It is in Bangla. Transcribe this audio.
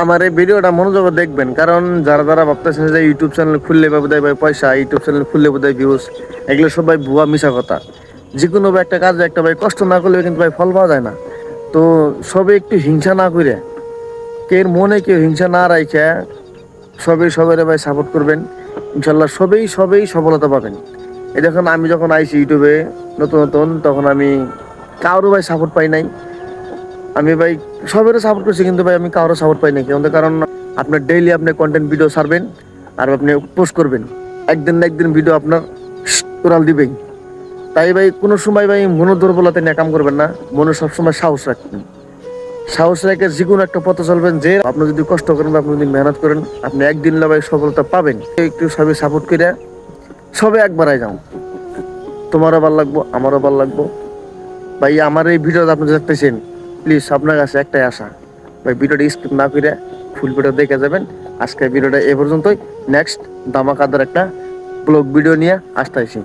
আমার এই ভিডিওটা মনোযোগ দেখবেন, কারণ যারা যারা ভাবতেছেন যে ইউটিউব চ্যানেল খুললে বোধহয় ভাই পয়সা, ইউটিউব চ্যানেল খুললে বোধহয় ভিউজ এগুলো সবাই ভুয়া মিশা কথা। যে কোনো একটা কাজে, একটা ভাই কষ্ট না করলে কিন্তু ভাই ফল পাওয়া যায় না। তো সবে একটু হিংসা না করে, কের মনে কেউ হিংসা না রাখে সবাই সবাই ভাই সাপোর্ট করবেন। ইনশাল্লাহ সবেই সবেই সফলতা পাবেন। এই দেখুন, আমি যখন আইছি ইউটিউবে, নতুন নতুন, তখন আমি কারও ভাই সাপোর্ট পাই নাই। আমি ভাই সবেরও সাপোর্ট করছি, কিন্তু ভাই আমি কারও সাপোর্ট পাই নাই। কিন্তু কারণ আপনার ডেইলি আপনি কন্টেন্ট ভিডিও ছাড়বেন আর আপনি পোস্ট করবেন। একদিন না একদিন ভিডিও আপনার উড়াল দিবেই। তাই ভাই কোনো সময় ভাই মনের দুর্বলতা নিয়ে কাম করবেন না, মনে সবসময় সাহস রাখবেন। সাহস রেখে যে কোনো একটা পথে চলবেন, যে আপনি যদি কষ্ট করেন বা আপনি যদি মেহনত করেন, আপনি একদিন না ভাই সফলতা পাবেন। একটু সবাই সাপোর্ট করে সবে একবার যাও। তোমারও ভালো লাগবো, আমারও ভালো লাগবো। ভাই আমার এই ভিডিওটা আপনি দেখতেছেন প্লিজ আপনার কাছে একটাই আশা। ভাই, ভিডিওটা স্কিপ না করে ফুল ভিডিও দেখে যাবেন। আজকের ভিডিওটা এ পর্যন্তই। নেক্সট দামাকাদার একটা ব্লগ ভিডিও নিয়ে আসতে আসি।